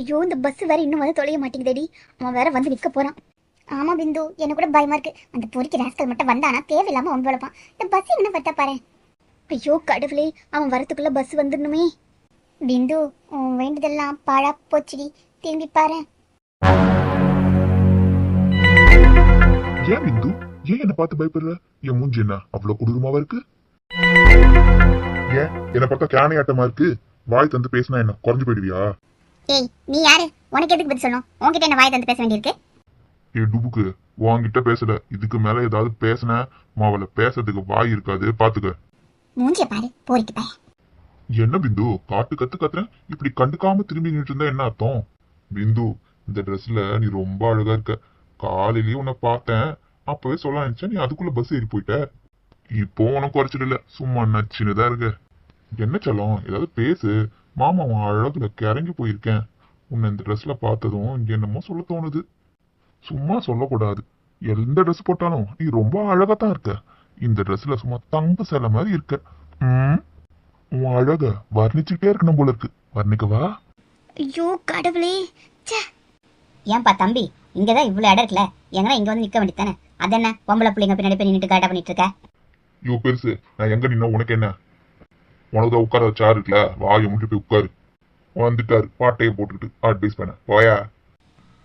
ஐயோ இந்த பஸ் வேற இன்னும் வந்து தொலைய மாட்டேங்குதேடி. அவன் வேற வந்து நிற்க போறான். ஆமா பிந்து. எனக்கு கூட பயமா இருக்கு. அந்த பொறிக்கு ராஸ்கல் மட்டும் வந்தானா? தேவையில்லாம அவன் வளப்பான் இந்த பஸ் என்ன பார்த்தா பாரு. ஐயோ கடவுளே. அவன் வரத்துக்குள்ள பஸ் வந்துடணுமே. பிந்து உன் வேண்டுதெல்லாம் பாழா போச்சுடி. திரும்பி பாரு. ஏன் பிந்து? ஏன் என்ன பார்த்து பயப்படுற? என் மூஞ்சி என்ன அவ்வளவு கொடூரமாவா இருக்கு? ஏன்? என்ன பார்த்தா கேனையாட்டமா இருக்கு? வாய் தந்து பேசினா என்ன? குறைஞ்சு போயிடுவியா? ஏய் நீ யாரு? உனக்கு எதுக்கு பதில் சொல்லணும்? உன்கிட்ட என்ன வாய் தந்து பேச வேண்டியிருக்கு? ஏ டுபுக்கு உன்கிட்ட பேசல. இதுக்கு மேல ஏதாவது பேசின மாவள பேசுறதுக்கு வாய் இருக்காது. பாத்துக்க. மூஞ்சிய பாரு போரிக்கு பாரு. என்ன பிந்து? காட்டு கத்து கத்துறேன் இப்படி கண்டுக்காம திரும்பி நின்று இருந்தா என்ன அர்த்தம்? பிந்து இந்த ட்ரெஸ்ல நீ ரொம்ப அழகா இருக்க. காலையிலயே உன்னை பார்த்தேன். அப்பவே சொல்ல நினைச்சேன் நீ அதுக்குள்ள பஸ் ஏறி போயிட்ட. இப்போ உனக்கு குறைச்சிடல சும்மா நச்சுன்னுதான் இருக்க. என்ன சொல்லும்? ஏதாவது பேசு. மாமா உன் அழகுல கிறங்கி போயிருக்கேன். உன்னை இந்த ட்ரெஸ்ல பார்த்ததும் என்னமோ சொல்ல தோணுது. சும்மா சொல்லக்கூடாது. எந்த ட்ரெஸ் போட்டாலும் நீ ரொம்ப அழகா தான் இருக்க. இந்த ட்ரெஸ்ல சும்மா தங்க சிலை மாதிரி இருக்க. ம்? உன் அழக வர்ணிச்சுக்கிட்டே இருக்கணும் போல இருக்கு. வர்ணிக்கவா? ஐயோ கடவுளே. ஏன்பா தம்பி இங்கதான் இவ்வளவு இடம் இருக்குல்ல? எங்கன்னா இங்க வந்து நிக்க வேண்டியதானே அது என்ன பொம்பளை பிள்ளைங்க பின்னாடி போய் நின்னுட்டு காட்டா பண்ணிட்டு இருக்க? ஐயோ பெருசு நான் எங்க நின்னா உனக்கு என்ன? உனக்கு தான் உட்கார சேர் இருக்குல்ல? வாயை முட்டி போய் உட்காரு. வந்துட்டாரு. பாட்டையை போட்டுக்கிட்டு அட்வைஸ் பண்ண. போயா?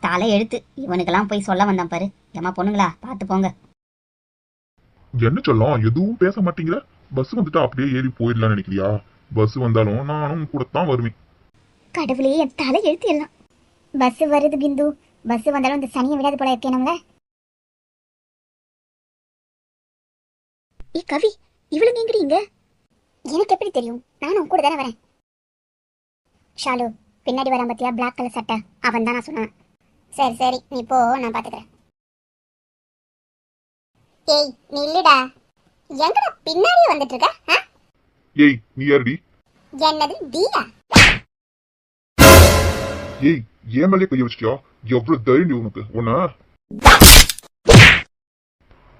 தலை எழுத்து. இவனுக்கெல்லாம் போய் சொல்ல வந்தான் பாரு. ஏமா பொண்ணுங்களா? பார்த்து போங்க. என்ன சொல்லும்? எதுவும் பேச மாட்டீங்களா? பஸ் வந்துட்டா அப்படியே ஏறி போயிடலாம்னு நினைக்கிறியா? பஸ் வந்தாலும் நானும் கூட தான் வருவேன். கடவுளே என் தலை எழுத்து எல்லாம். பஸ் வருது பிந்து. பஸ் வந்தாலும் இந்த சனியை விடாது போல இருக்கே நம்மள. ஏ கவி இவ்வளவு எங்கடிங்க எனக்கு எப்படி தெரியும்? நானும் கூட தானே வரேன். ஷாலு பின்னாடி வரான் பத்தியா பிளாக் கலர் சட்டை. அவன் தான் நான் சொன்னான். சரி சரி நீ போ நான் பாத்துக்கிறேன். ஏய் நில்லுடா. எங்கடா பின்னாடியே வந்துட்டு இருக்க? ஏய் நீ யாருடி? என்னது டீயா ஏய் ஏன் மேலே கைய வச்சிட்டியா? எவ்வளவு தைரியம் உனக்கு உன்ன?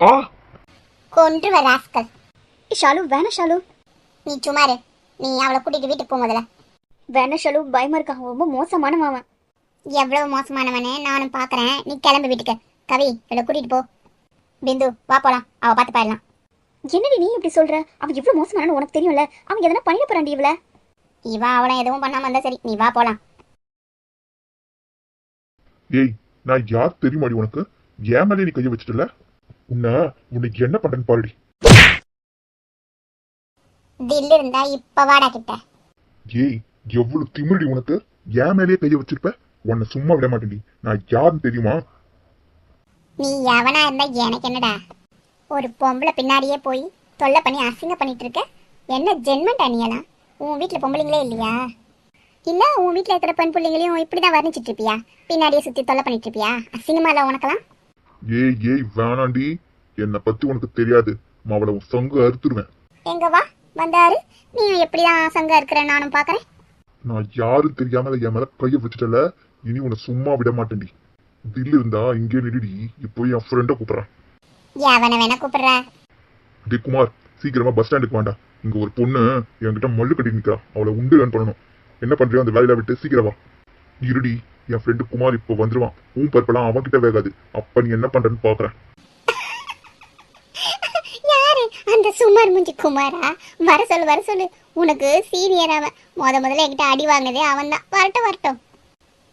ஆ? கொன்று வர ராஸ்கல் ஷாலு வேணா ஷாலு. நீ சுமாரு நீ அவளை கூட்டிட்டு வீட்டுக்கு போ முதல்ல வேணா ஷாலு பயமா இருக்கா அவன் ரொம்ப மோசமானவன் அவன். எவ்வளவு மோசமானவனே நானும் பாக்குறேன். நீ கிளம்பு வீட்டுக்கு. கவி இவளை கூட்டிட்டு போ. பிந்து வா போலாம். அவ பார்த்து பாடலாம் என்னடி நீ இப்படி சொல்ற? அவன் எவ்வளவு மோசமானு உனக்கு தெரியும்ல? அவன் எதனா பண்ணிட போறான்டி இவள? இவ அவளை எதுவும் பண்ணாம இருந்தா சரி நீ வா போலாம். ஏய் நான் யார் தெரியுமாடி உனக்கு? ஏன் மேலே நீ கைய வச்சிட்டல உன்னை உன்னை என்ன பண்றேன்னு பாருடி. தில்லு இருந்தா இப்ப வாடா கிட்ட. ஏய் எவ்வளவு திமிருடி உனக்கு? என் மேலேயே கைய வச்சிருப்ப? உன்னை சும்மா விட மாட்டேன்டி. நான் யாருன்னு தெரியுமா? நீ எவனா இருந்தா எனக்கு என்னடா? ஒரு பொம்பளை பின்னாடியே போய் தொல்லை பண்ணி அசிங்க பண்ணிட்டு இருக்க? என்ன ஜென்மண்டா நீ எல்லாம்? உன் வீட்டில் பொம்பளைங்களே இல்லையா? இல்ல உன் வீட்டில் இருக்கிற பெண் பிள்ளைங்களையும் இப்படிதான் வர்ணிச்சிட்டு இருப்பியா? பின்னாடியே சுத்தி தொல்லை பண்ணிட்டு இருப்பியா? அசிங்கமா இல்ல உனக்கெல்லாம்? ஏய் ஏய் வேணாண்டி. என்னை பத்தி உனக்கு தெரியாது. அவளை உன் சங்கு அறுத்துருவேன். எங்க வா வந்தாரு. நீ எப்படிதான் சங்கா இருக்கிற நானும் பாக்குறேன். நான் யாரும் தெரியாம என் மேல கைய வச்சுட்டல இனி உன்னை சும்மா விட மாட்டேன்டி. தில்லு இருந்தா இங்கே நிடுடி இப்போ என் ஃப்ரெண்ட கூப்பிடுறேன். எவனை வேணா கூப்பிடுற. டே குமார் சீக்கிரமா பஸ் ஸ்டாண்டுக்கு வேண்டாம் இங்க ஒரு பொண்ணு என்கிட்ட மல்லு கட்டி நிக்கிறா. அவளை உண்டு ஏன் பண்ணணும். என்ன பண்றியோ அந்த வேலையில விட்டு சீக்கிரம் இருடி என் ஃப்ரெண்டு குமார் இப்போ வந்துருவான். உன் பருப்பெல்லாம் அவன்கிட்ட வேகாது. அப்ப நீ என்ன பண்றன்னு பாக்குறேன் யாரு அந்த சுமார் முஞ்சி குமாரா? வர சொல்லு வர சொல்லு. உனக்கு சீனியர் அவன் முத முதல்ல என்கிட்ட அடி வாங்கினதே அவன் தான் வரட்டும் வரட்டும்.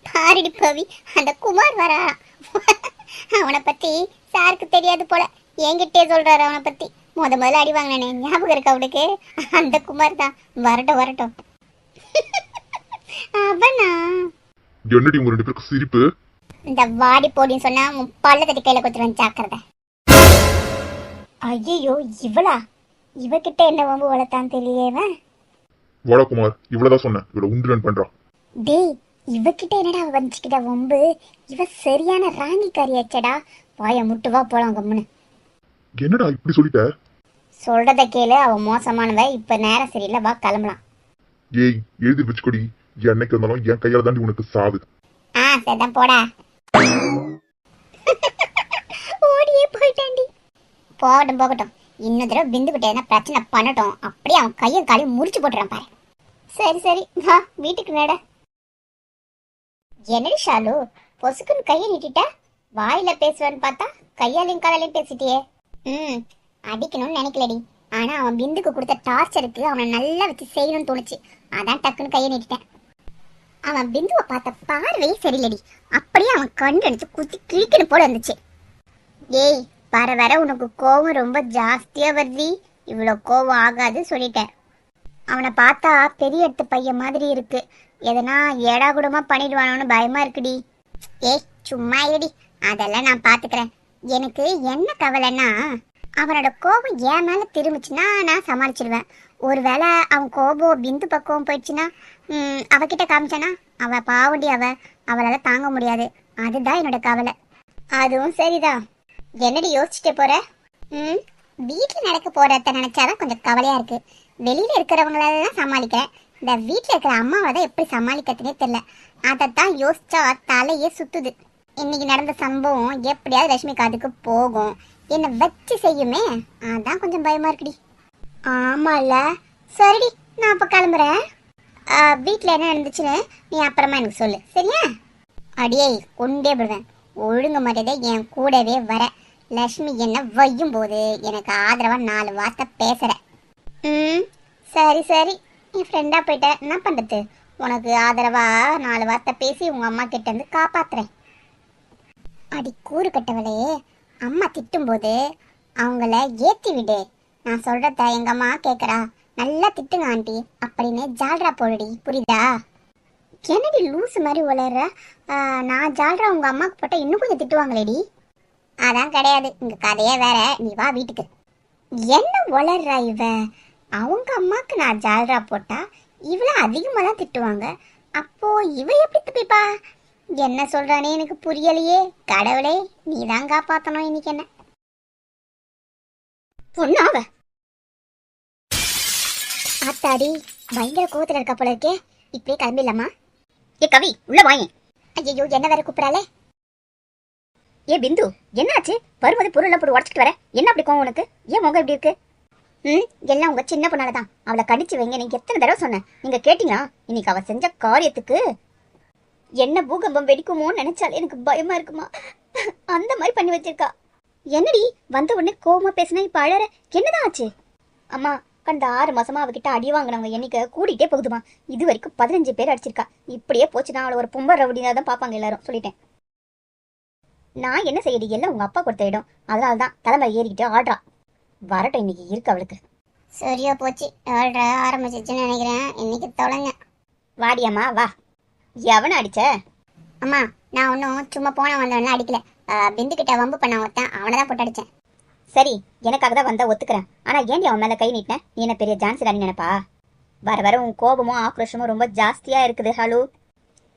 பாரடி பவி அந்த குமார் வரா அவனை பத்தி சாருக்கு தெரியாது போல. என்கிட்டே சொல்றாரு அவனை பத்தி. முத முதல்ல அடி வாங்கினே ஞாபகம் இருக்கா அவனுக்கு அந்த குமார் தான் வரட்டும் வரட்டும். அவனா? என்னடி உங்க ரெண்டு பேருக்கு சிரிப்பு? இந்த வாடி போடின்னு சொன்னா உன் பல்ல தட்டி கையில கொடுத்துருவேன் ஜாக்கிரதை. ஐயோ இவளா? இவகிட்ட என்ன வம்பு வளர்த்தான் தெரியவன் வாடா குமார் இவ்வளவுதான் சொன்னேன். இவளை உண்டு பண்றான் டேய் இவகிட்ட என்னடா வந்துச்சுக்கிட்ட வம்பு? இவ சரியான ராணி கறியாச்சடா வாய முட்டு வா போலாம் கம்முன்னு என்னடா இப்படி சொல்லிட்ட? சொல்றத கேளு அவ மோசமானவ. இப்ப நேரம் சரியில்லை வா கிளம்பலாம். ஏய் எழுதி வச்சுக்கொடி. என்னைக்கு இருந்தாலும் என் கையால தாண்டி உனக்கு சாவு. ஆ சரிதான் போடா. ஓடியே போயிட்டாண்டி போகட்டும் போகட்டும். இன்னும் தடவை பிந்து கிட்ட எதனா பிரச்சனை பண்ணட்டும். அப்படியே அவன் கையும் காலையும் முறிச்சு போட்டுறான் பாரு. சரி சரி. வா வீட்டுக்கு நட. என்னடி ஷாலு பொசுக்குன்னு கையை நீட்டிட்ட? வாயில பேசுவேன்னு பார்த்தா கையாலையும் காலாலையும் பேசிட்டியே. ம் அடிக்கணும்னு நினைக்கலடி. ஆனா அவன் பிந்துக்கு கொடுத்த டார்ச்சருக்கு அவனை நல்லா வச்சு செய்யணும்னு தோணுச்சு. அதான் டக்குன்னு கையை நீட்டிட்டேன். அவன் பிந்துவை பார்த்த பார்வையே சரியில்லடி. அப்படியே அவன் கண்டு அடிச்சு குத்தி கிழிக்கணும் போல இருந்துச்சு. ஏய் வர வர உனக்கு கோவம் ரொம்ப ஜாஸ்தியா வருதி. இவ்வளோ கோவம் ஆகாது சொல்லிட்டேன். அவனை பார்த்தா பெரிய எடுத்து பையன் மாதிரி இருக்கு. எதனா ஏடா கூடமா பண்ணிடுவானோன்னு பயமா இருக்குடி. ஏய் சும்மா இருடி. அதெல்லாம் நான் பாத்துக்கிறேன். எனக்கு என்ன கவலைன்னா அவனோட கோபம் என் மேல திரும்பிச்சுன்னா நான் சமாளிச்சிடுவேன் ஒருவேளை அவன் கோபம் பிந்து பக்கம் போயிடுச்சுன்னா அவகிட்ட காமிச்சானா? அவ பாவண்டி அவ. அவளால தாங்க முடியாது. அதுதான் என்னோட கவலை. அதுவும் சரிதான். என்னடி யோசிச்சுட்டு போற? ம் வீட்டில் நடக்க போறத நினைச்சாதான் கொஞ்சம் கவலையா இருக்கு. வெளியில இருக்கிறவங்களால தான் சமாளிக்கிறேன். இந்த வீட்டில் இருக்கிற அம்மாவை தான் எப்படி சமாளிக்கிறதுனே தெரியல. அதைத்தான் யோசிச்சா தலையே சுத்துது. இன்னைக்கு நடந்த சம்பவம் எப்படியாவது ரஷ்மி காதுக்கு போகும். என்னை வச்சு செய்யுமே? அதான் கொஞ்சம் பயமா இருக்குடி. ஆமால. சரிடி நான் அப்போ கிளம்புறேன். வீட்டில் என்ன நடந்துச்சுன்னு நீ அப்புறமா எனக்கு சொல்லு. சரியா? அடியே கொண்டே விடுவேன். ஒழுங்கு மரியாதை என் கூடவே வர. லக்ஷ்மி என்ன வையும் போது எனக்கு ஆதரவா நாலு வார்த்தை பேசுற. ம். சரி சரி. என் ஃப்ரெண்டா போயிட்ட. என்ன பண்றது? உனக்கு ஆதரவா நாலு வார்த்தை பேசி உங்க அம்மா கிட்ட இருந்து காப்பாத்துறேன். அடி கூறு கட்டவளே அம்மா திட்டும்போது அவங்கள ஏத்தி விடு. நான் சொல்றத எங்க அம்மா கேக்குறா. நல்லா திட்டுங்க ஆண்டி. அப்படின்னு ஜால்ரா போடுடி. புரியுதா? என்னடி லூசு மாதிரி உளற நான் ஜால்ரா உங்க அம்மாக்கு போட்டா இன்னும் கொஞ்சம் திட்டுவாங்களேடி. அதான் கிடையாது. இங்க கதையே வேற. நீ வா வீட்டுக்கு. என்ன வளர்ற இவ? அவங்க அம்மாக்கு நான் ஜால்ரா போட்டா இவள அதிகமாக தான் திட்டுவாங்க. அப்போ இவ எப்படி திப்பிப்பா? என்ன சொல்றானே எனக்கு புரியலையே. கடவுளே நீ தான் காப்பாத்தணும் இன்னைக்கு என்ன? பொண்ணாவ அத்தாடி ஆத்தாடி பயங்கர கோவத்துல இருக்கா போல இருக்கே. இப்படியே கிளம்பிடலாமா? ஏ கவி உள்ள வாங்க ஐயோ என்ன வேற கூப்பிடறாளே? ஏ பிந்து என்னாச்சு? வருவது பொருள் போட்டு உடச்சிட்டு வர. என்ன அப்படி கோவம் உனக்கு? ஏன் முகம் இப்படி இருக்கு? ம் எல்லாம் உங்க சின்ன பொண்ணால தான் அவளை கடிச்சு வைங்க நீங்க எத்தனை தடவை சொன்னேன் நீங்க கேட்டீங்களா? இன்னைக்கு அவ செஞ்ச காரியத்துக்கு. என்ன பூகம்பம் வெடிக்குமோன்னு நினைச்சாலே எனக்கு பயமா இருக்குமா? அந்த மாதிரி பண்ணி வச்சிருக்கா. என்னடி வந்த உடனே கோவமா பேசினா இப்ப அழற? என்னதான் ஆச்சு? அம்மா கடந்த ஆறு மாசமா அவகிட்ட அடி வாங்கினவங்க எண்ணிக்கை கூட்டிகிட்டே போகுதுமா. இது வரைக்கும் பதினஞ்சு பேர் அடிச்சிருக்கா. இப்படியே போச்சுன்னா அவளை ஒரு பொம்பை ரவுடினா தான் பாப்பாங்க எல்லாரும். சொல்லிட்டேன். நான் என்ன செய்யடி எல்லாம் உங்க அப்பா கொடுத்த இடம். அதனால தான் தலைமை ஏறிக்கிட்டு ஆடுறா. வரட்டும் இன்னைக்கு இருக்கு அவளுக்கு. சரியா போச்சு. ஏழ்ற ஆரம்பிச்சிச்சுன்னு நினைக்கிறேன். இன்னைக்கு தொலைங்க. வாடியம்மா வா. எவனை அடிச்ச? அம்மா நான் ஒன்றும் சும்மா போன வந்தவன்லாம் அடிக்கல. அஹ், பிந்து கிட்ட வம்பு பண்ண ஒருத்தன் அவனை தான் போட்டு அடிச்சேன். சரி எனக்காக தான் வந்தா ஒத்துக்கிறேன். ஆனா ஏன்டி அவன் மேல கை நீட்டின? நீ என்ன பெரிய ஜான்சி ராணி நினைப்பா? வர வர உன் கோபமும் ஆக்ரோஷமும் ரொம்ப ஜாஸ்தியா இருக்குது ஷாலு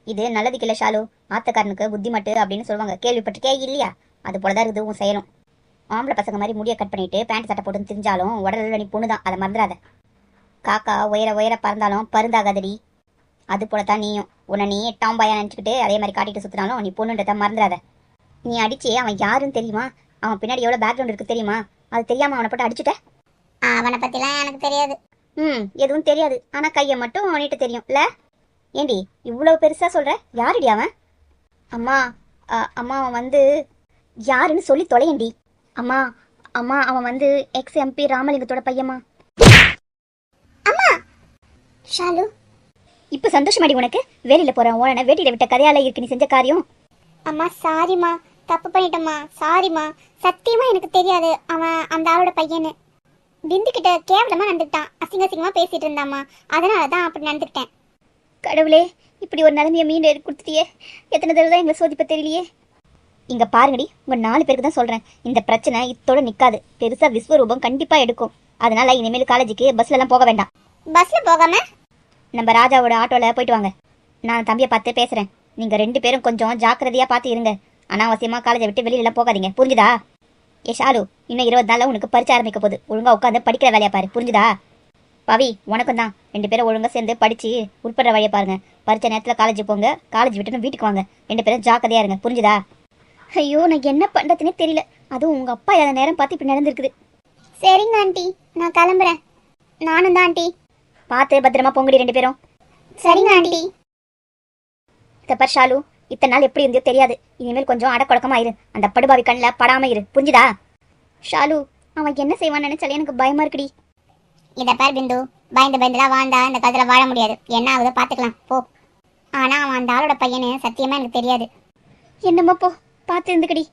இது நல்லதுக்கு இல்ல ஷாலு. ஆத்தக்காரனுக்கு புத்தி மட்டு அப்படின்னு சொல்லுவாங்க. கேள்விப்பட்டிருக்கே இல்லையா? அது போலதான் இருக்குது உன் செயலும். ஆம்பளை பசங்க மாதிரி முடிய கட் பண்ணிட்டு பேண்ட் சட்டை போட்டு திரிஞ்சாலும் உடல்ல நீ பொண்ணு தான் அதை மறந்துடாத. காக்கா உயர உயர பறந்தாலும் பருந்தாகாதடி. அது போலத்தான் நீயும். உன்னை நீ டாம்பாயா நினச்சிக்கிட்டு அதே மாதிரி காட்டிட்டு சுத்தினாலும் நீ பொண்ணுன்றத மறந்துடாத. நீ அடிச்சு அவன் யாருன்னு தெரியுமா? அவன் பின்னாடி எவ்வளோ பேக்ரவுண்ட் இருக்கு தெரியுமா? அது தெரியாம அவனை போட்டு அடிச்சுட்ட? அவனை பத்திலாம் எனக்கு தெரியாது. ம் எதுவும் தெரியாது. ஆனா கையை மட்டும் அவனிட்டு தெரியும். இல்ல? ஏண்டி இவ்வளவு பெருசா சொல்ற? யாருடி அவன்? அம்மா அம்மா அவன் வந்து யாருன்னு சொல்லி தொலையண்டி. அம்மா அம்மா அவன் வந்து எக்ஸ் எம்பி ராமலிங்கத்தோட பையம்மா. அம்மா! ஷாலு இப்ப சந்தோஷமாடி உனக்கு? வேலையில போற ஓன வேட்டியில விட்ட கதையால இருக்கு நீ செஞ்ச காரியம். அம்மா சாரிம்மா. தப்பு பண்ணிட்டம்மா. சாரிம்மா. சத்தியமா எனக்கு தெரியாது அவன் அந்த ஆளோட பையனு பிந்து கிட்ட கேவலமா நடந்துக்கிட்டான். அசிங்க அசிங்கமா பேசிட்டு இருந்தாம்மா. அதனால தான் அப்படி நடந்துக்கிட்டேன். கடவுளே இப்படி ஒரு நிலைமையை எடுத்து கொடுத்துட்டியே. எத்தனை தடவை தான் எங்களை சோதிப்ப தெரியலையே. இங்க பாருங்கடி உங்க நாலு பேருக்கு தான் சொல்றேன். இந்த பிரச்சனை இத்தோட நிக்காது. பெருசா விஸ்வரூபம் கண்டிப்பா எடுக்கும். அதனால இனிமேல் காலேஜுக்கு பஸ்ல எல்லாம் போக வேண்டாம். பஸ்ல போகாம? நம்ம ராஜாவோட ஆட்டோல போயிட்டு வாங்க. நான் தம்பியை பார்த்து பேசுறேன். நீங்க ரெண்டு பேரும் கொஞ்சம் ஜாக்கிரதையா பார்த்து இருங்க. அனாவசியமா காலேஜை விட்டு வெளியில எல்லாம் போகாதீங்க. புரிஞ்சுதா? ஏ ஷாலு இன்னும் இருபது நாள்ல உனக்கு பரிச்சை ஆரம்பிக்க போகுது. ஒழுங்கா உட்காந்து படிக்கிற வேலையை பாரு. புரிஞ்சுதா? பவி உனக்கும் தான் ரெண்டு பேரும் ஒழுங்கா சேர்ந்து படிச்சு உட்படுற வழியை பாருங்க. பரிச்சை நேரத்துல காலேஜ் போங்க. காலேஜ் விட்டுன்னு வீட்டுக்கு வாங்க. ரெண்டு பேரும் ஜாக்கிரதையா இருங்க. புரிஞ்சுதா? ஐயோ நான் என்ன பண்றதுனே தெரியல. அதுவும் உங்க அப்பா அந்த நேரம் பார்த்து இப்படி நடந்திருக்குது. சரிங்க ஆண்டி. நான் கிளம்புறேன். நானும் தான் ஆண்டி. பார்த்து பத்திரமா போங்கடி ரெண்டு பேரும். சரிங்க ஆண்டி. தப்பர் ஷாலு. இத்தனை நாள் எப்படி இருந்தியோ தெரியாது. இனிமேல் கொஞ்சம் அடக்கொடக்கமா இரு. அந்த படுபாவி கண்ணில் படாம இரு. புரிஞ்சுதா? ஷாலு அவன் என்ன செய்வான்னு நினைச்சாலே எனக்கு பயமா இருக்குடி. இதை பேர் பிந்து பயந்து பயந்துலாம் வாழ்ந்தா இந்த காலத்துல வாழ முடியாது. என்ன ஆகுதோ பார்த்துக்கலாம் போ. ஆனா அவன் அந்த ஆளோட பையனு சத்தியமா எனக்கு தெரியாது. என்னமோ போ பார்த்து இருந்துக்கடி.